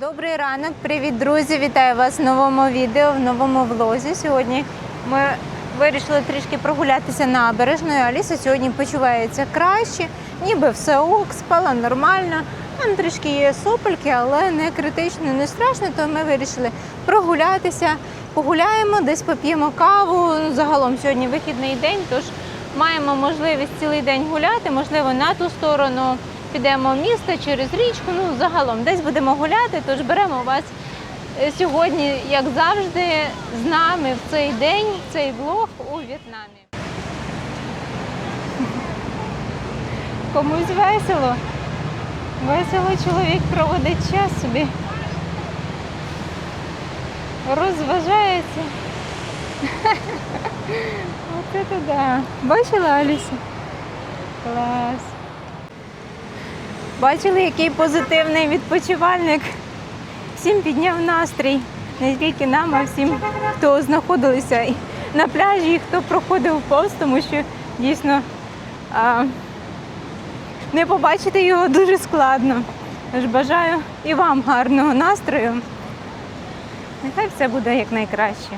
Добрий ранок, привіт, друзі! Вітаю вас в новому відео, в новому влозі. Сьогодні ми вирішили трішки прогулятися набережною. Аліса сьогодні почувається краще, ніби все ок, спала нормально. Там трішки є сопельки, але не критично, не страшно. То ми вирішили прогулятися. Погуляємо, десь поп'ємо каву. Загалом сьогодні вихідний день, тож маємо можливість цілий день гуляти, можливо, на ту сторону підемо в місто через річку. Ну, загалом десь будемо гуляти, тож беремо вас е, сьогодні, як завжди, з нами в цей день, в цей влог у В'єтнамі. Комусь весело. Весело чоловік проводить час собі. Розважається. Оце то да. Бачила Алісу? Клас. Бачили, який позитивний відпочивальник. Всім підняв настрій. Не тільки нам, а всім, хто знаходилися на пляжі, і хто проходив повз, тому що дійсно а, не побачити його дуже складно. Тож бажаю і вам гарного настрою. Нехай все буде якнайкраще.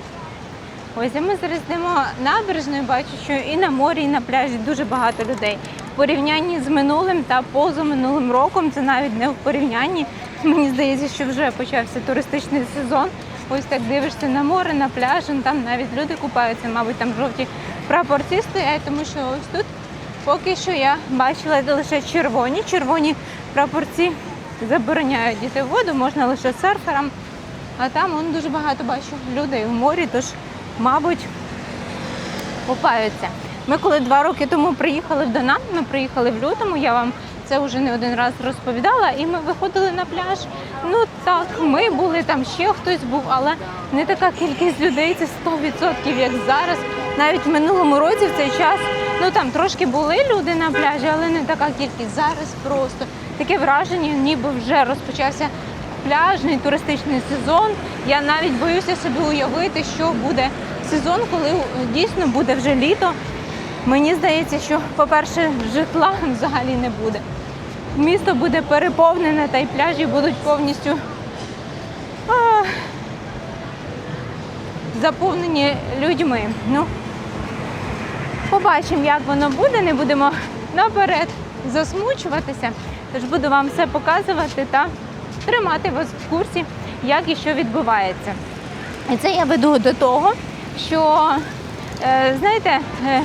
Ось а ми зараз йдемо набережною, бачу, що і на морі, і на пляжі дуже багато людей. Порівнянні з минулим та позаминулим роком це навіть не в порівнянні. Мені здається, що вже почався туристичний сезон. Ось так дивишся на море, на пляж, ну, там навіть люди купаються, мабуть, там жовті прапорці стоять, тому що ось тут поки що я бачила лише червоні. Червоні прапорці забороняють діти в воду, можна лише серферам. А там он дуже багато бачу людей в морі, тож, мабуть, купаються. Ми коли два роки тому приїхали в Донам, ми приїхали в лютому, я вам це вже не один раз розповідала, і ми виходили на пляж. Ну так, ми були там ще хтось був, але не така кількість людей, це 100% як зараз. Навіть в минулому році в цей час ну там трошки були люди на пляжі, але не така кількість. Зараз просто таке враження, ніби вже розпочався пляжний туристичний сезон. Я навіть боюся собі уявити, що буде сезон, коли дійсно буде вже літо. Мені здається, що, по-перше, житла взагалі не буде. Місто буде переповнене, та й пляжі будуть повністю а, заповнені людьми. Ну, побачимо, як воно буде. Не будемо наперед засмучуватися. Тож буду вам все показувати та тримати вас в курсі, як і що відбувається. І це я веду до того, що, е, знаєте, е,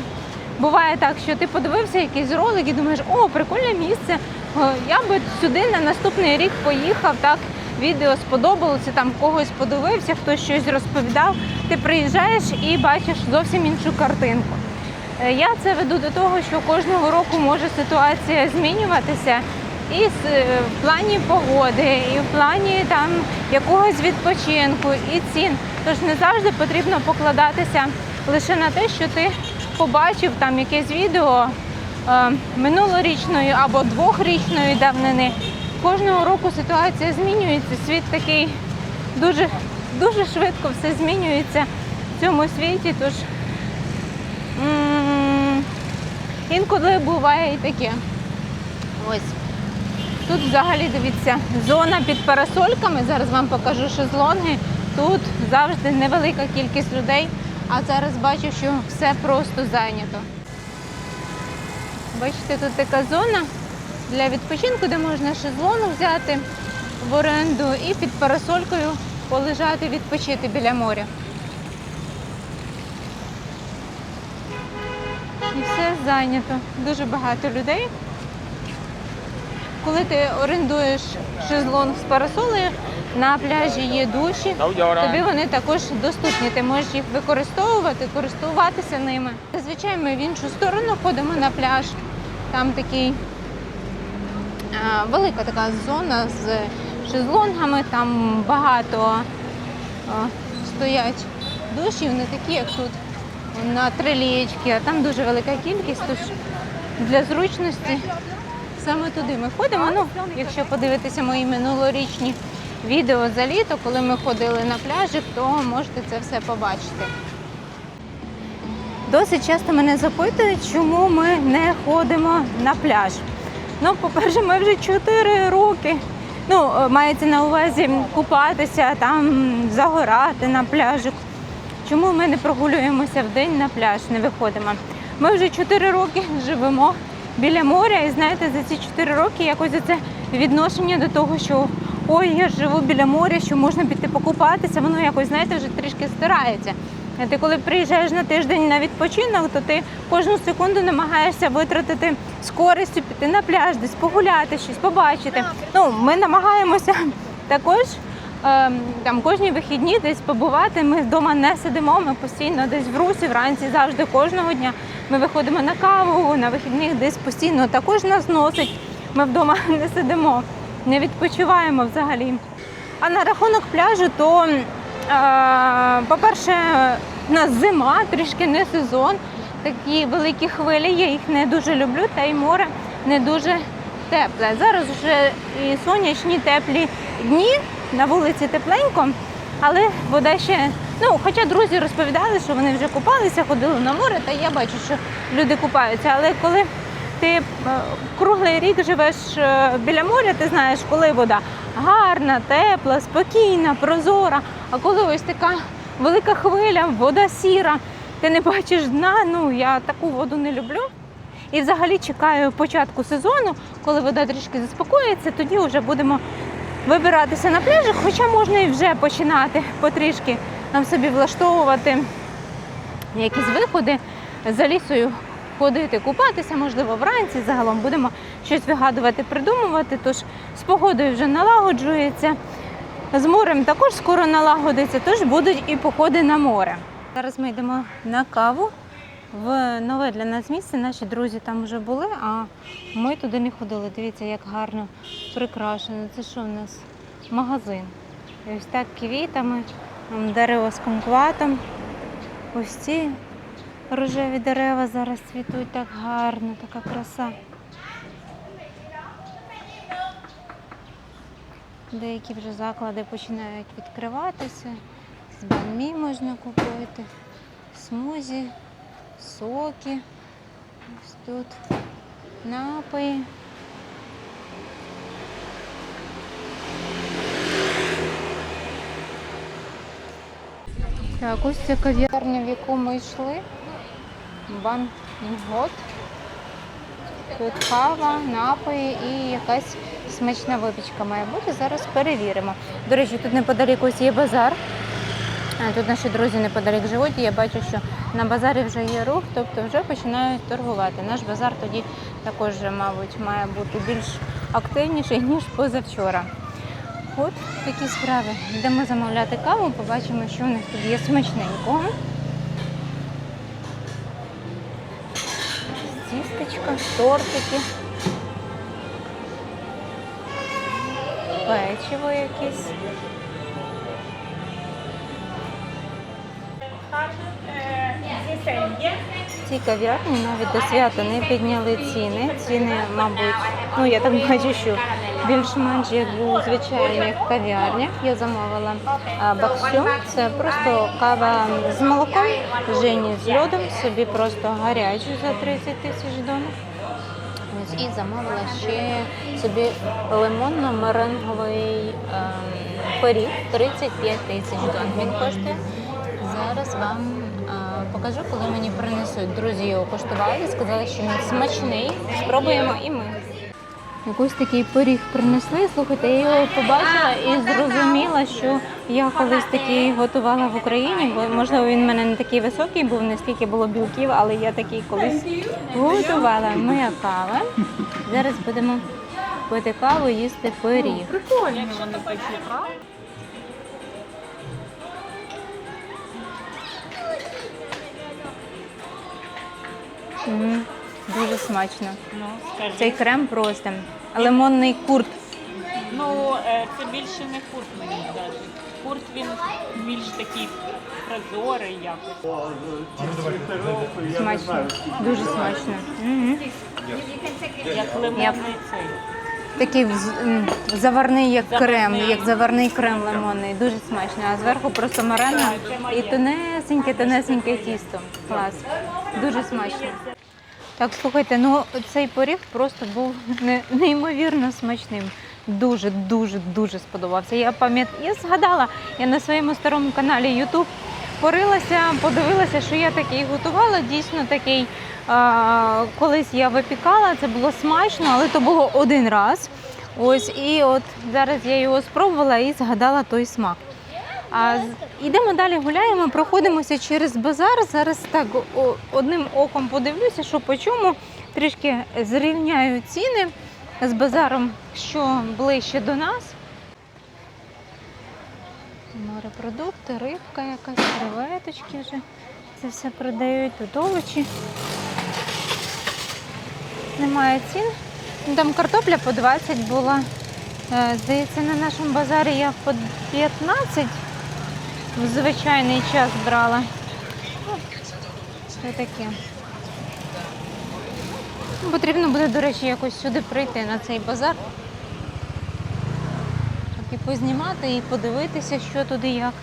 буває так, що ти подивився якийсь ролик і думаєш, о, прикольне місце. Я би сюди на наступний рік поїхав, так, відео сподобалося, там когось подивився, хтось щось розповідав. Ти приїжджаєш і бачиш зовсім іншу картинку. Е, Я це веду до того, що кожного року може ситуація змінюватися і е, в плані погоди, і в плані там якогось відпочинку і цін. Тож не завжди потрібно покладатися лише на те, що ти побачив там якесь відео е, минулорічної або двохрічної давнини. Кожного року ситуація змінюється. Світ такий дуже, дуже швидко все змінюється в цьому світі. Тож м, інколи буває і таке. Ось. Тут взагалі дивіться, зона під парасольками. Зараз вам покажу шезлонги. Тут завжди невелика кількість людей, а зараз бачу, що все просто зайнято. Бачите, тут така зона для відпочинку, де можна шезлонг взяти в оренду і під парасолькою полежати, відпочити біля моря. І все зайнято. Дуже багато людей. Коли ти орендуєш шезлонг з парасолею, на пляжі є душі, тобі вони також доступні. Ти можеш їх використовувати, користуватися ними. Зазвичай ми в іншу сторону ходимо на пляж. Там такий а, велика така зона з шезлонгами, там багато а, стоять душі, вони такі, як тут на три лієчки, а там дуже велика кількість. Тож для зручності саме туди ми ходимо. Ну, якщо подивитися мої минулорічні відео за літо, коли ми ходили на пляжі, то можете це все побачити. Досить часто мене запитують, чому ми не ходимо на пляж. Ну, по-перше, ми вже 4 роки Ну, е, мається на увазі купатися, там загорати на пляжик. Чому ми не прогулюємося в день на пляж, не виходимо? Ми вже 4 роки живемо біля моря, і знаєте, за ці 4 роки якось це відношення до того, що ой, я живу біля моря, що можна піти покупатися, воно якось, знаєте, вже трішки стирається. А ти коли приїжджаєш на тиждень на відпочинок, то ти кожну секунду намагаєшся витратити з користю, піти на пляж, десь погуляти, щось побачити. Ну, ми намагаємося також ем, там кожні вихідні десь побувати. Ми вдома не сидимо, ми постійно десь в русі, вранці завжди кожного дня. Ми виходимо на каву, на вихідних десь постійно також нас носить. Ми вдома не сидимо, не відпочиваємо взагалі. А на рахунок пляжу, то, е, по-перше, в нас зима, трішки не сезон. Такі великі хвилі, я їх не дуже люблю, та й море не дуже тепле. Зараз вже і сонячні теплі дні, на вулиці тепленько, але вода ще. Ну, хоча друзі розповідали, що вони вже купалися, ходили на море, та я бачу, що люди купаються. Але коли ти е, круглий рік живеш е, біля моря, ти знаєш, коли вода гарна, тепла, спокійна, прозора. А коли ось така велика хвиля, вода сіра, ти не бачиш дна. Ну я таку воду не люблю. І взагалі чекаю початку сезону, коли вода трішки заспокоїться, тоді вже будемо вибиратися на пляжі, хоча можна і вже починати потрішки нам собі влаштовувати якісь виходи за лісою ходити, купатися, можливо, вранці. Загалом будемо щось вигадувати, придумувати. Тож з погодою вже налагоджується. З морем також скоро налагодиться, тож будуть і походи на море. Зараз ми йдемо на каву в нове для нас місце. Наші друзі там вже були, а ми туди не ходили. Дивіться, як гарно прикрашено. Це що у нас? Магазин. І ось так квітами, там дерево з кумкватом. Ось ці рожеві дерева зараз цвітуть так гарно, така краса. Деякі вже заклади починають відкриватися. З банмі можна купити, смузі, соки. Ось тут напої. Так, ось ця кав'ярня, в яку ми йшли. Бан Гот. Тут кава, напої і якась смачна випічка має бути. Зараз перевіримо. До речі, тут неподалік ось є базар. Тут наші друзі неподалік живуть, я бачу, що на базарі вже є рух, тобто вже починають торгувати. Наш базар тоді також, мабуть, має бути більш активніший, ніж позавчора. От такі справи. Йдемо замовляти каву, побачимо, що у них тут є смачненького. Тістечка, тортики. Печиво якесь. Ці кав'ярні навіть до свята не підняли ціни. Ціни, мабуть, ну я так бачу, що більш-менш як у звичайних кав'ярнях. Я замовила баксю. Це просто кава з молоком, жені з льодом, собі просто гарячу за 30 тисяч донор. І замовила ще собі лимонно-меренговий пиріг 35 тисяч дон. Він коштує. Зараз вам покажу, коли мені принесуть. Друзі його коштували, сказали, що він смачний. Спробуємо і ми. Якийсь такий пиріг принесли. Слухайте, я його побачила і зрозуміла, що я колись такий готувала в Україні, бо можливо він в мене не такий високий був, не стільки було білків, але я такий колись готувала. Моя кава. Зараз будемо пити каву, їсти пиріг. Такі, правда? М, Дуже смачно. Ну. Цей крем просто. Лимонний курт. Ну, е, це більше не курт мені здається. Курт він більш такий прозорий якось. Смачно. Дуже смачно. Мгм. Як лимонний цей. Такий вз- м, заварний, як крем, Заварний. як заварний крем лимонний. Дуже смачно. А зверху просто марена і тонесеньке, тонесеньке тісто. Клас. Дуже смачно. Так, слухайте, ну цей поріг просто був не- неймовірно смачним. дуже, дуже, дуже сподобався. Я пам'ятаю, я згадала, я на своєму старому каналі YouTube порилася, подивилася, що я такий готувала. Дійсно такий. А, колись я випікала, це було смачно, але то було один раз. Ось і от зараз я його спробувала і згадала той смак. А ідемо далі, гуляємо, проходимося через базар. Зараз так одним оком подивлюся, що по чому трішки зрівняю ціни з базаром, що ближче до нас. Морепродукти, рибка якась, креветочки вже. Це все продають, тут овочі. Немає цін. Ну, Там картопля по 20 була. Е, Здається, на нашому базарі я по 15 в звичайний час брала. Це таке. Потрібно буде, до речі, якось сюди прийти на цей базар. Щоб і познімати, і подивитися, що туди як.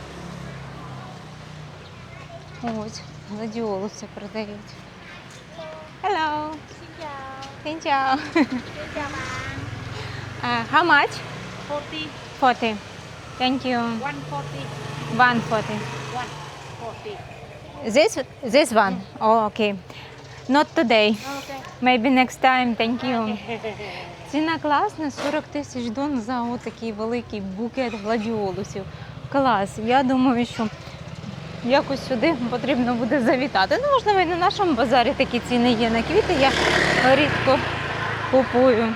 Ось, гладіолуси продають. Hello. Chào. uh, how much? 40, 40. Thank you. 140, 140. 140. This this one. Oh, okay. Not today. Okay. Maybe next time. Thank you. Ціна класна, 40 тисяч дон за отакий великий букет гладіолусів. Клас. Я думаю, що якось сюди потрібно буде завітати. Ну, можливо, і на нашому базарі такі ціни є на квіти. Я рідко купую.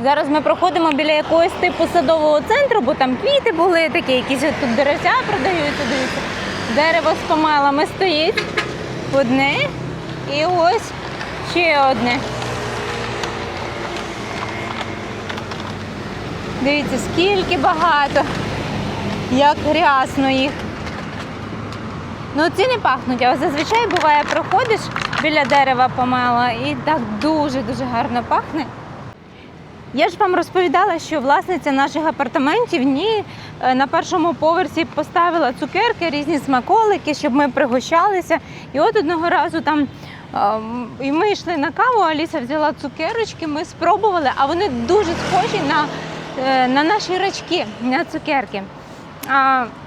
Зараз ми проходимо біля якогось типу садового центру, бо там квіти були такі, якісь тут деревця продаються. Дивіться. Дерево з помелами стоїть. Одне. І ось ще одне. Дивіться, скільки багато, як рясно їх. Ну, ці не пахнуть, а зазвичай буває, проходиш біля дерева помела і так дуже-дуже гарно пахне. Я ж вам розповідала, що власниця наших апартаментів ні е, на першому поверсі поставила цукерки, різні смаколики, щоб ми пригощалися. І от одного разу там ем, і ми йшли на каву, Аліса взяла цукерочки, ми спробували, а вони дуже схожі на, е, на наші рачки, на цукерки.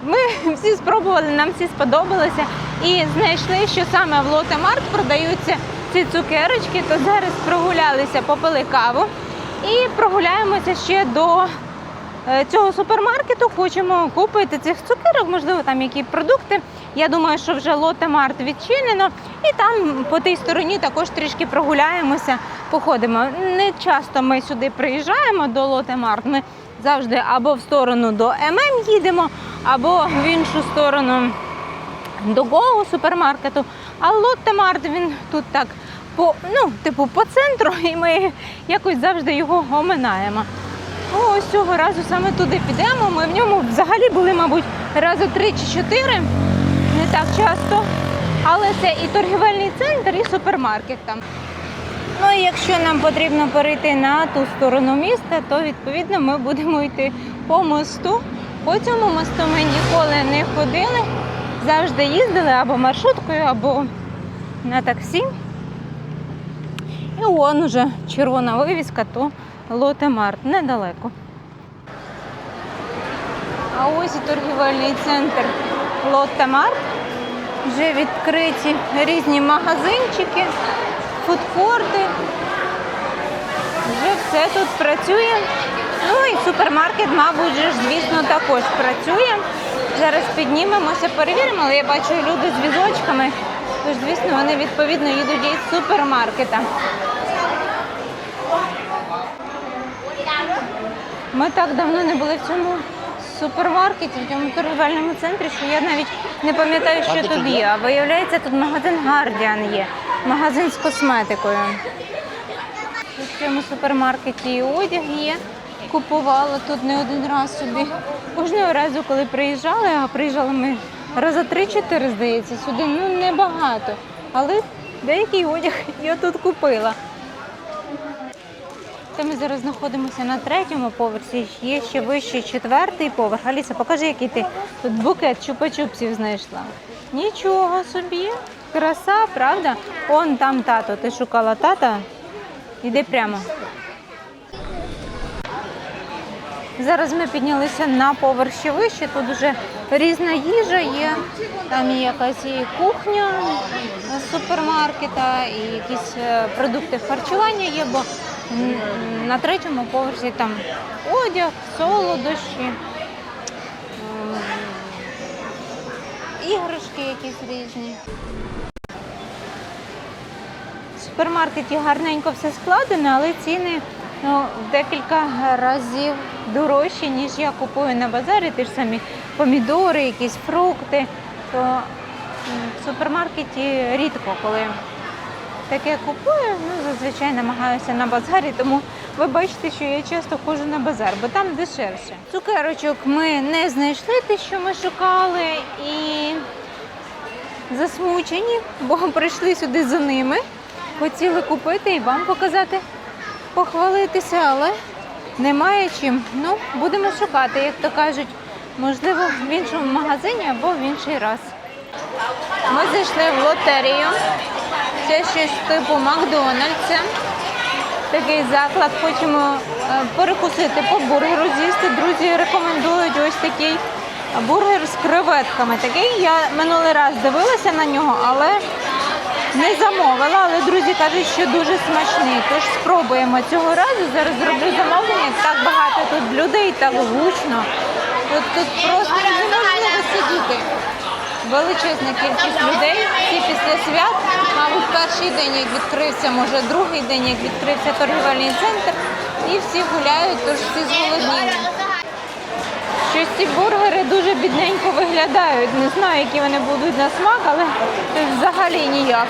Ми всі спробували, нам всі сподобалося і знайшли, що саме в Лоте Март продаються ці цукерочки, то зараз прогулялися, попили каву і прогуляємося ще до е, цього супермаркету. Хочемо купити цих цукерок, можливо, там які продукти. Я думаю, що вже Лоте Март відчинено, і там по тій стороні також трішки прогуляємося, походимо. Не часто ми сюди приїжджаємо до Лоте Март. Ми завжди або в сторону до ММ їдемо, або в іншу сторону до Гоу супермаркету. А Лотте Март він тут так по, ну, типу, по центру, і ми якось завжди його оминаємо. Ось цього разу саме туди підемо. Ми в ньому взагалі були, мабуть, рази три чи чотири, не так часто. Але це і торгівельний центр, і супермаркет там. Ну і якщо нам потрібно перейти на ту сторону міста, то відповідно ми будемо йти по мосту. По цьому мосту ми ніколи не ходили, завжди їздили або маршруткою, або на таксі. І он уже червона вивіска, то Лоте Март недалеко. А ось і торгівельний центр Лотте Март. Вже відкриті різні магазинчики, фудкорти. Вже все тут працює. Ну і супермаркет, мабуть, же ж, звісно, також працює. Зараз піднімемося, перевіримо, але я бачу люди з візочками. Тож, звісно, вони відповідно їдуть із супермаркета. Ми так давно не були в цьому супермаркеті, в цьому торгівельному центрі, що я навіть не пам'ятаю, що тут є. А виявляється, тут магазин Guardian є, магазин з косметикою. В цьому супермаркеті і одяг є. Купувала тут не один раз собі. Кожного разу, коли приїжджали, а приїжджали ми рази три-чотири, здається, сюди ну небагато. Але деякий одяг я тут купила. Це ми зараз знаходимося на третьому поверсі. Є ще вищий четвертий поверх. Аліса, покажи, який ти тут букет чупа-чупсів знайшла. Нічого собі, краса, правда? Он там тато. Ти шукала тата. Іди прямо. Зараз ми піднялися на поверх ще вище. Тут вже різна їжа є. Там є якась і кухня з супермаркета, і якісь е, продукти харчування є, бо на третьому поверсі там одяг, солодощі, іграшки якісь різні. В супермаркеті гарненько все складено, але ціни ну, декілька разів дорожчі, ніж я купую на базарі. Ті ж самі помідори, якісь фрукти. То в супермаркеті рідко, коли таке купую, ну зазвичай намагаюся на базарі, тому ви бачите, що я часто ходжу на базар, бо там дешевше. Цукерочок ми не знайшли те, що ми шукали, і засмучені, бо прийшли сюди за ними. Хотіли купити і вам показати, похвалитися, але немає чим. Ну, будемо шукати, як то кажуть, можливо, в іншому магазині або в інший раз. Ми зайшли в лотерію. Це щось типу Макдональдса. Такий заклад. Хочемо е, перекусити по бургеру з'їсти. Друзі рекомендують ось такий бургер з креветками. Такий я минулий раз дивилася на нього, але не замовила. Але друзі кажуть, що дуже смачний. Тож спробуємо цього разу. Зараз зроблю замовлення. Так багато тут людей, так гучно. Тут, тут просто неможливо сидіти. Величезна кількість людей. Всі після свят, мабуть, перший день, як відкрився, може другий день, як відкрився торгівельний центр, і всі гуляють, тож всі зголодніли. Щось ці бургери дуже бідненько виглядають. Не знаю, які вони будуть на смак, але взагалі ніяк.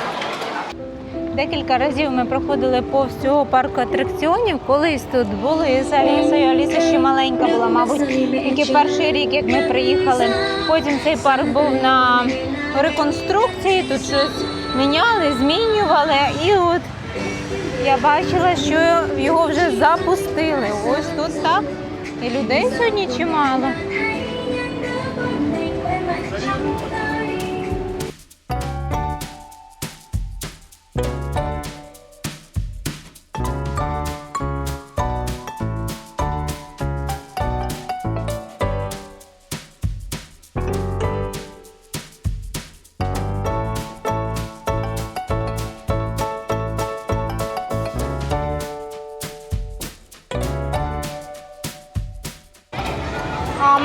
Декілька разів ми проходили повз цього парку атракціонів. Колись тут були з Алісою. Аліса ще маленька була, мабуть, тільки перший рік, як ми приїхали. Потім цей парк був на реконструкції, тут щось міняли, змінювали. І от я бачила, що його вже запустили. Ось тут так. І людей сьогодні чимало.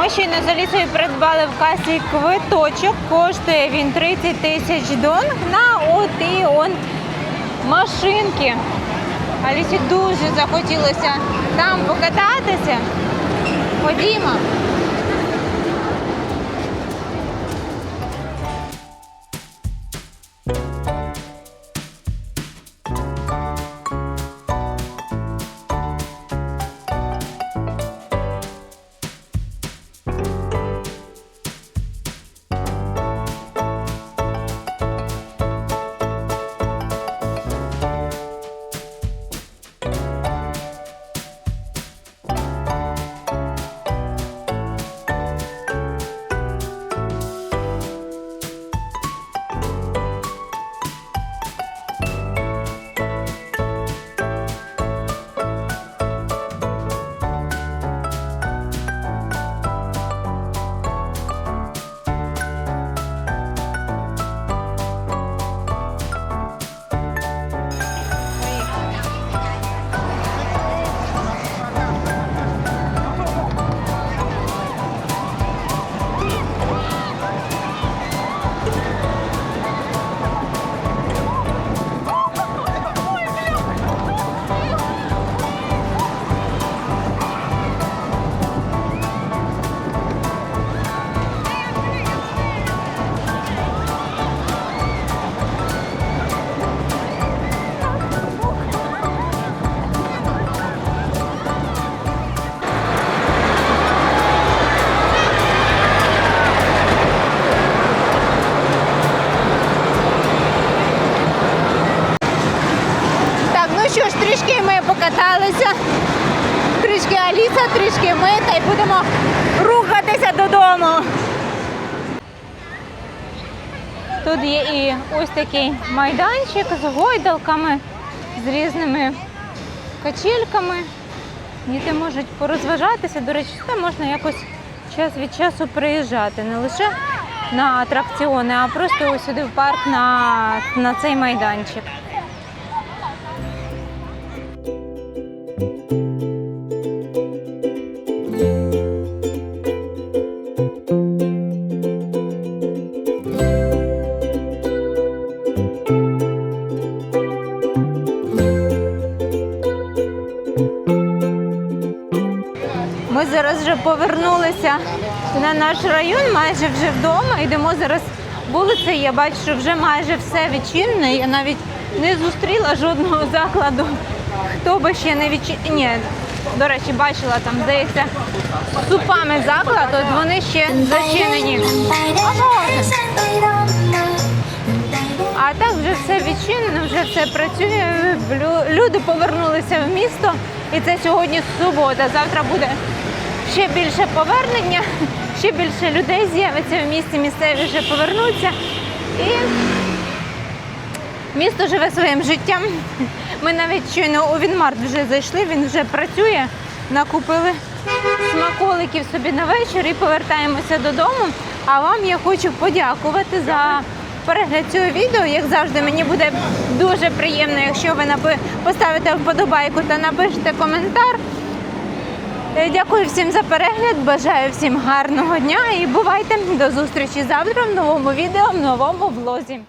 Ми щойно на Алісою придбали в касі квиточок. Коштує він 30 тисяч дон на оті он машинки. Алісі дуже захотілося там покататися. Ходімо. Аліса, трішки ми, та й будемо рухатися додому. Тут є і ось такий майданчик з гойдалками, з різними качельками. Діти можуть порозважатися. До речі, сюди можна якось час від часу приїжджати. Не лише на атракціони, а просто ось сюди в парк на, на цей майданчик. Повернулися на наш район, майже вже вдома. Йдемо зараз вулицею. Я бачу, що вже майже все відчинено. Я навіть не зустріла жодного закладу, хто би ще не відчинив. До речі, бачила там, здається, супами заклад, от вони ще зачинені. А так вже все відчинено, вже все працює. Люди повернулися в місто, і це сьогодні субота. Завтра буде ще більше повернення, ще більше людей з'явиться в місті. Місцеві вже повернуться. І місто живе своїм життям. Ми навіть щойно у Вінмарт вже зайшли, він вже працює. Накупили смаколиків собі на вечір і повертаємося додому. А вам я хочу подякувати за перегляд цього відео. Як завжди, мені буде дуже приємно, якщо ви поставите вподобайку та напишете коментар. Е, Дякую всім за перегляд. Бажаю всім гарного дня і бувайте до зустрічі завтра в новому відео, в новому влозі.